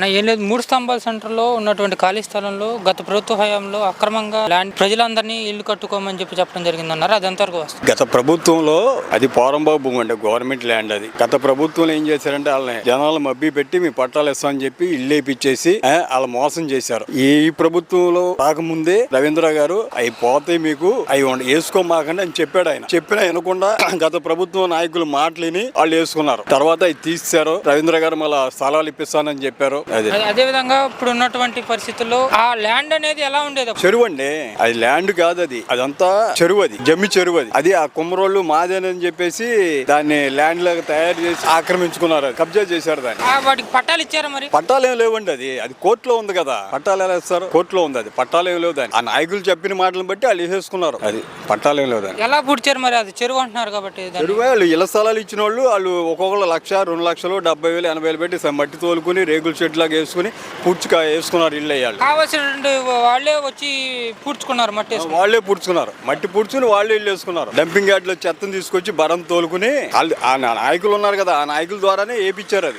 నా ఏం లేదు మూడు స్తంభాల సెంటర్లో ఉన్నటువంటి ఖాళీ స్థలంలో గత ప్రభుత్వ హయాంలో అక్రమంగా ల్యాండ్ ప్రజలందరినీ ఇల్లు కట్టుకోమని చెప్పి చెప్పడం జరిగిందన్నారు. అది ఎంతవరకు వస్తుంది గత ప్రభుత్వంలో అది పోరంబాబు భూమి అంటే గవర్నమెంట్ ల్యాండ్ అది. గత ప్రభుత్వంలో ఏం చేశారంటే వాళ్ళని జనాలు మబ్బి పెట్టి మీ పట్టాలు ఇస్తామని చెప్పి ఇల్లు వేపించేసి వాళ్ళు మోసం చేశారు. ఈ ప్రభుత్వంలో రాకముందే రవీంద్ర గారు అవి పోతాయి మీకు అవి వేసుకోమాకండి అని చెప్పాడు ఆయన. చెప్పినా వినకుండా గత ప్రభుత్వం నాయకులు మాటలిని వాళ్ళు వేసుకున్నారు. తర్వాత అవి తీశారు రవీంద్ర గారు మళ్ళీ స్థలాలు ఇప్పిస్తానని చెప్పారు. అది. విధంగా ఇప్పుడు ఉన్నటువంటి పరిస్థితుల్లో ఆ ల్యాండ్ అనేది ఎలా ఉండేది? చెరువు అండి. అది ల్యాండ్ కాదు అది. అదంతా చెరువు అది. జమ్మి చెరువు అది. అది ఆ కుమ్మరోళ్ళు మాదేనని చెప్పేసి దాన్ని ల్యాండ్ లాగా తయారు చేసి ఆక్రమించుకున్నారు. కబ్జా చేశారు దాన్ని. వాటికి పట్టాలు ఇచ్చారా మరి? పట్టాలు ఏం లేవండి అది. అది కోర్టులో ఉంది కదా. పట్టాలు ఎలా ఇస్తారు? కోర్టులో ఉంది అది. పట్టాలు ఏం లేవు దాన్ని ఆ నాయకులు చెప్పిన మాటలను బట్టి వాళ్ళు వేసేసుకున్నారు. అది పట్టాలు ఏం లేవు దాన్ని ఎలా పూడ్చారు మరి అది? చెరువు అంటున్నారు కాబట్టి. చెరువు వాళ్ళు ఇళ్ళ స్థలాలు ఇచ్చిన వాళ్ళు వాళ్ళు ఒక్కొక్కరు లక్ష రెండు లక్షలు డెబ్బై వేలు ఎనభై వేలు పెట్టి మట్టి తోలుకుని రేగుల షెడ్ లాగా వేసుకుని పుచ్చుక వేసుకున్నారు ఇల్లు అయ్యాళ్ళు కావాల్సినటువంటి వాళ్ళే వచ్చి పూడ్చుకున్నారు మట్టి. వాళ్ళే పుడుచుకున్నారు. మట్టి పుడుచుకుని వాళ్ళే ఇల్లు వేసుకున్నారు. డంపింగ్ యార్డ్లో చెత్తను తీసుకొచ్చి బరం తోలుకుని వాళ్ళు ఆ నాయకులు ఉన్నారు కదా ఆ నాయకుల ద్వారానే వేపించారు అది.